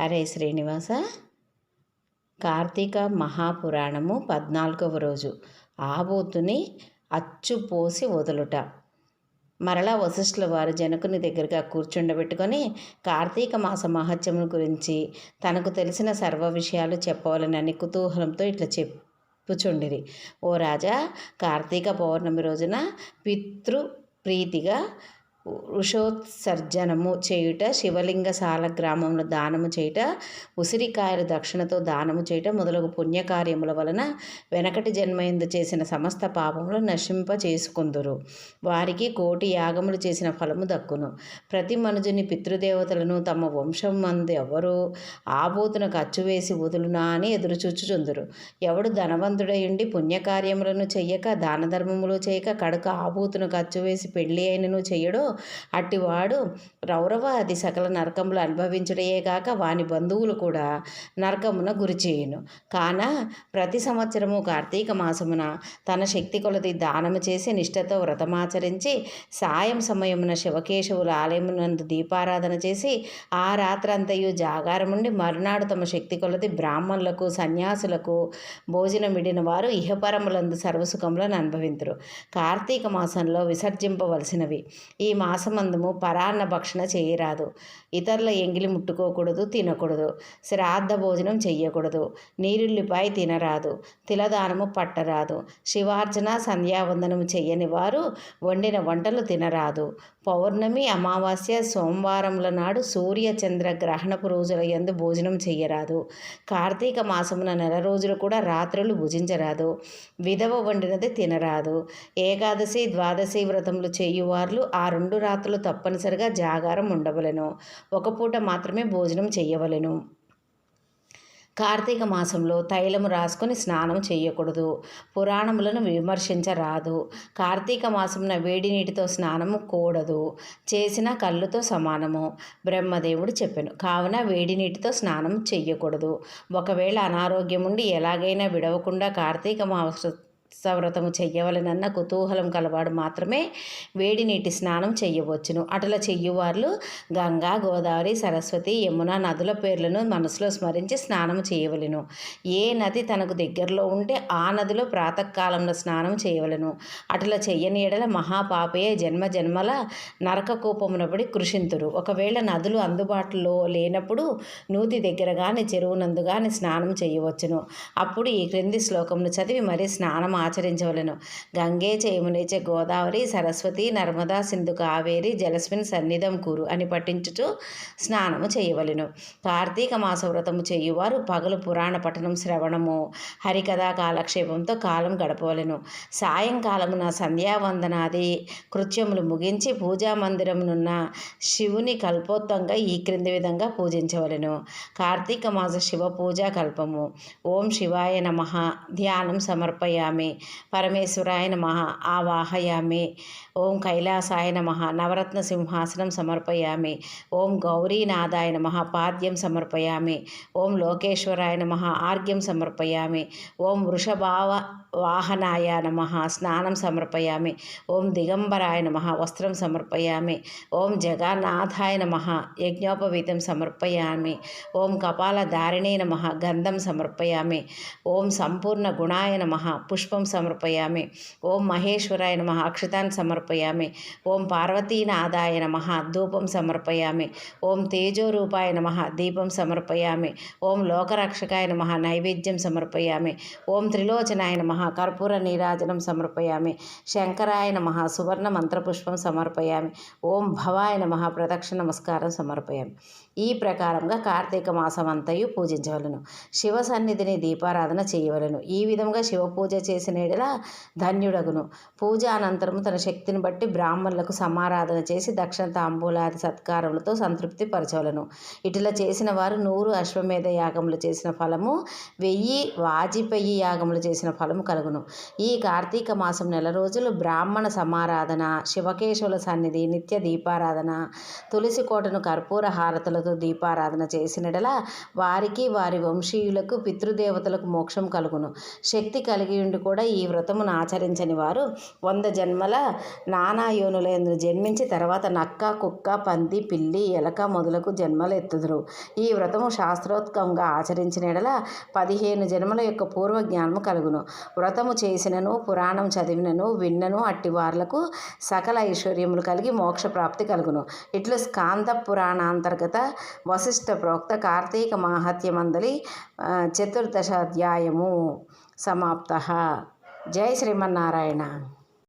హరే శ్రీనివాస. కార్తీక మహాపురాణము పద్నాలుగవ రోజు. ఆబోతుని అచ్చు పోసి వదులుట. మరలా వశిష్ఠుల వారు జనకుని దగ్గరగా కూర్చుండబెట్టుకొని కార్తీక మాస మహత్యము గురించి తనకు తెలిసిన సర్వ విషయాలు చెప్పవాలని కుతూహలంతో ఇట్లా చెప్పుచుండిరి. ఓ రాజా కార్తీక పౌర్ణమి రోజున పితృ ప్రీతిగా వృషోత్సర్జనము చేయుట శివలింగ సాల గ్రామంలో దానము చేయుట ఉసిరికాయల దక్షిణతో దానము చేయుట మొదలగు పుణ్యకార్యముల వలన వెనకటి జన్మయందు చేసిన సమస్త పాపములు నశింప చేసుకుందురు వారికి కోటి యాగములు చేసిన ఫలము దక్కును. ప్రతి మనుజుని పితృదేవతలను తమ వంశం మంది ఎవరు? ఆబోతున ఖర్చు వేసి వదులునా అని ఎదురుచూచుచుందురు. ఎవడు ధనవంతుడై ఉండి పుణ్యకార్యములను చెయ్యక దాన ధర్మములు చేయక కడక ఆబూతును ఖర్చు వేసి పెళ్ళి అయినను చెయ్యడో అట్టివాడు రౌరవ అది సకల నరకములు అనుభవించుటయే కాక వాని బంధువులు కూడా నరకమున గురిచేయును కాన ప్రతి సంవత్సరము కార్తీక మాసమున తన శక్తి కొలది దానము చేసి నిష్ఠతో వ్రతమాచరించి సాయం సమయమున శివకేశవుల ఆలయమునందు దీపారాధన చేసి ఆ రాత్రంతయు జాగారముండి మరునాడు తమ శక్తి కొలది బ్రాహ్మణులకు సన్యాసులకు భోజనం విడిన వారు ఇహపరములందు సర్వసుఖములను అనుభవింతురు. కార్తీక మాసంలో విసర్జింపవలసినవి. ఈ మాసమందము పరాన్న భక్షణ చేయరాదు. ఇతరుల ఎంగిలి ముట్టుకోకూడదు తినకూడదు. శ్రాద్ధ భోజనం చెయ్యకూడదు. నీరుల్లిపాయ తినరాదు. తిలదానము పట్టరాదు. శివార్చన సంధ్యావందనము చెయ్యని వారు వండిన వంటలు తినరాదు. పౌర్ణమి అమావాస్య సోమవారముల నాడు సూర్య చంద్ర గ్రహణపు రోజుల యందు భోజనం చెయ్యరాదు. కార్తీక మాసమున నెల రోజులు కూడా రాత్రులు భుజించరాదు. విధవ వండినది తినరాదు. ఏకాదశి ద్వాదశి వ్రతములు చేయువార్లు ఆ రెండు రాత్రులు తప్పనిసరిగా జాగారం ఉండవలెను. ఒక పూట మాత్రమే భోజనం చేయవలెను కార్తీక మాసంలో తైలము రాసుకొని స్నానం చేయకూడదు పురాణములను విమర్శించరాదు. కార్తీక మాసమున వేడి నీటితో స్నానము కూడదు. చేసిన కళ్ళుతో సమానము. బ్రహ్మదేవుడు చెప్పాను. కావున వేడి నీటితో స్నానం చేయకూడదు ఒకవేళ అనారోగ్యం ఉండి ఎలాగైనా విడవకుండా కార్తీక మాస సవ్రతము చెయ్యవలనన్న కుతూహలం కలవాడు మాత్రమే వేడి నీటి స్నానం చెయ్యవచ్చును. అటల చెయ్యువార్లు గంగా గోదావరి సరస్వతి యమున నదుల పేర్లను మనసులో స్మరించి స్నానం చేయవలెను. ఏ నది తనకు దగ్గరలో ఉంటే ఆ నదిలో ప్రాతకాలంలో స్నానం చేయవలెను. అటల చెయ్యని ఎడల మహాపాపయే జన్మ జన్మల నరక కూపమునబడి కృషింతురు. ఒకవేళ నదులు అందుబాటులో లేనప్పుడు నూతి దగ్గర కానీ చెరువునందు కానీ స్నానం చేయవచ్చును అప్పుడు ఈ క్రింది శ్లోకమును చదివి మరీ స్నానం ఆచరించవలను. గంగే చేమునేచే గోదావరి సరస్వతి నర్మదా సింధు కావేరి జలస్మిన్ సన్నిధం కూరు అని పఠించుచు స్నానము చేయవలెను. కార్తీక మాస వ్రతము చేయువారు పగలు పురాణ పఠనం శ్రవణము హరికథా కాలక్షేపంతో కాలం గడపవలెను. సాయంకాలమున సంధ్యావందనాది కృత్యములు ముగించి పూజా మందిరమునున్న శివుని కల్పోత్తంగా ఈ క్రింది విధంగా పూజించవలెను. కార్తీక మాస శివ పూజా కల్పము. ఓం శివాయ నమ. ధ్యానం సమర్పయామి. పరమేశ్వరాయ నమ ఆవాహయామి. ఓం కైలాసాయ నమ నవరత్న సింహాసనం సమర్పయామి. ఓం గౌరీనాథాయ నమ పాద్యం సమర్పయామి. ఓం లోకేశ్వరాయ నమ ఆర్ఘ్యం సమర్పయామి. ఓం వృషభావ వాహనాయ నమ స్నానం సమర్పయామి. ఓం దిగంబరాయ నమ వస్త్రం సమర్పయామి. ఓం జగన్నాథాయ నమ యజ్ఞోపవీతం సమర్పయామి. ఓం కపాల దారిణే నమ గంధం సమర్పయామి. ఓం సంపూర్ణ గుణాయ నమ పుష్పం సమర్పయామి. ఓం మహేశ్వరాయ నమ. అక్షతాన్ని సమర్పయామి. ఓం పార్వతీనాథాయ నమ. ధూపం సమర్పయామి. ఓం తేజోరూపాయ నమ. దీపం సమర్పయామి. ఓం లోకరక్షకాయ నమ. నైవేద్యం సమర్పయామి. ఓం త్రిలోచనాయ నమ. కర్పూర నీరాజనం సమర్పయామి. శంకరాయ నమ. సువర్ణ మంత్రపుష్పం సమర్పయామి. ఓం భవాయ నమ. ప్రదక్షిణ నమస్కారం సమర్పయామి. ఈ ప్రకారంగా కార్తీక మాసం అంతయు పూజించవలను. శివ సన్నిధిని దీపారాధన చేయవలను. ఈ విధంగా శివ పూజ చేసిన ఎడల ధన్యుడగును. పూజ అనంతరము తన శక్తిని బట్టి బ్రాహ్మణులకు సమారాధన చేసి దక్షిణ తాంబూలాది సత్కారములతో సంతృప్తి పరచవలను. ఇటులా చేసిన వారు నూరు అశ్వమేధ యాగములు చేసిన ఫలము వెయ్యి వాజిపేయి యాగములు చేసిన ఫలము కలుగును. ఈ కార్తీక మాసం నెల రోజులు బ్రాహ్మణ సమారాధన శివకేశవుల సన్నిధి నిత్య దీపారాధన తులసి కోటను కర్పూర హారతులతో దీపారాధన చేసినడల వారికి వారి వంశీయులకు పితృదేవతలకు మోక్షం కలుగును. శక్తి కలిగి ఉండి కూడా కూడా ఈ వ్రతమును ఆచరించని వారు వంద జన్మల నానా యోనులందు జన్మించి తర్వాత నక్క కుక్క పంది పిల్లి ఎలక మొదలకు జన్మలు ఎత్తుదురు. ఈ వ్రతము శాస్త్రోత్కంగా ఆచరించిన ఎడల పదిహేను జన్మల యొక్క పూర్వ జ్ఞానము కలుగును. వ్రతము చేసినను పురాణం చదివినను విన్నను అట్టి వార్లకు సకల ఐశ్వర్యములు కలిగి మోక్ష ప్రాప్తి కలుగును. ఇట్లు స్కాంద పురాణాంతర్గత వశిష్ఠ ప్రోక్త కార్తీక మాహత్యమందలి చతుర్దశాధ్యాయము. సమాప్త. జై శ్రీమన్నారాయణ.